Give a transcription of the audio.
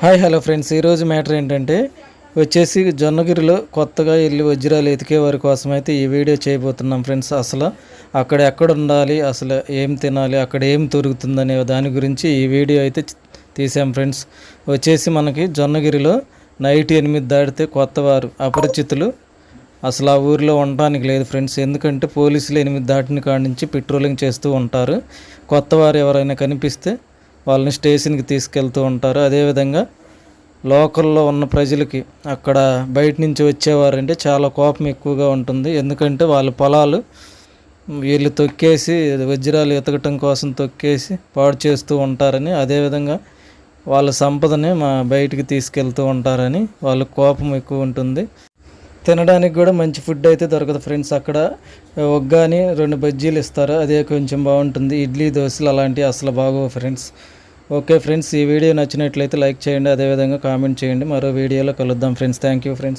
Hi hello friends. ఈరోజు matter ఏంటంటే వచ్చేసి జొన్నగిరిలో కొత్తగా వెళ్ళి వజ్రాలు ఎతికే వారి కోసం అయితే ఈ వీడియో చేయబోతున్నాం ఫ్రెండ్స్. అసలు అక్కడ ఎక్కడ ఉండాలి అసలు ఏం తినాలి అక్కడ ఏం దొరుకుతుందనే దాని గురించి ఈ వీడియో అయితే తీసాం ఫ్రెండ్స్. వచ్చేసి మనకి జొన్నగిరిలో నైట్ ఎనిమిది దాటితే కొత్తవారు అపరిచితులు. అసలు ఆ ఊరిలో ఉండడానికి లేదు ఫ్రెండ్స్. ఎందుకంటే పోలీసులు ఎనిమిది దాటిన కాడి నుంచి పెట్రోలింగ్ చేస్తూ ఉంటారు. కొత్తవారు ఎవరైనా కనిపిస్తే వాళ్ళని స్టేషన్కి తీసుకెళ్తూ ఉంటారు. అదేవిధంగా లోకల్లో ఉన్న ప్రజలకి అక్కడ బయట నుంచి వచ్చేవారంటే చాలా కోపం ఎక్కువగా ఉంటుంది. ఎందుకంటే వాళ్ళ పొలాలు వీళ్ళు తొక్కేసి వజ్రాలు ఎతకటం కోసం తొక్కేసి పాడు చేస్తూ ఉంటారని అదేవిధంగా వాళ్ళ సంపదని మా బయటికి తీసుకెళ్తూ ఉంటారని వాళ్ళ కోపం ఎక్కువ ఉంటుంది. తినడానికి కూడా మంచి ఫుడ్ అయితే దొరకదు ఫ్రెండ్స్ అక్కడ ఒగ్గాని రెండు బజ్జీలు ఇస్తారు. అదే కొంచెం బాగుంటుంది. ఇడ్లీ దోశలు అలాంటివి అసలు బాగోవు ఫ్రెండ్స్ ఓకే ఫ్రెండ్స్ ఈ వీడియో నచ్చినట్లయితే లైక్ చేయండి. అదేవిధంగా కామెంట్ చేయండి. మరో వీడియోలో కలుద్దాం ఫ్రెండ్స్ థ్యాంక్ యూ ఫ్రెండ్స్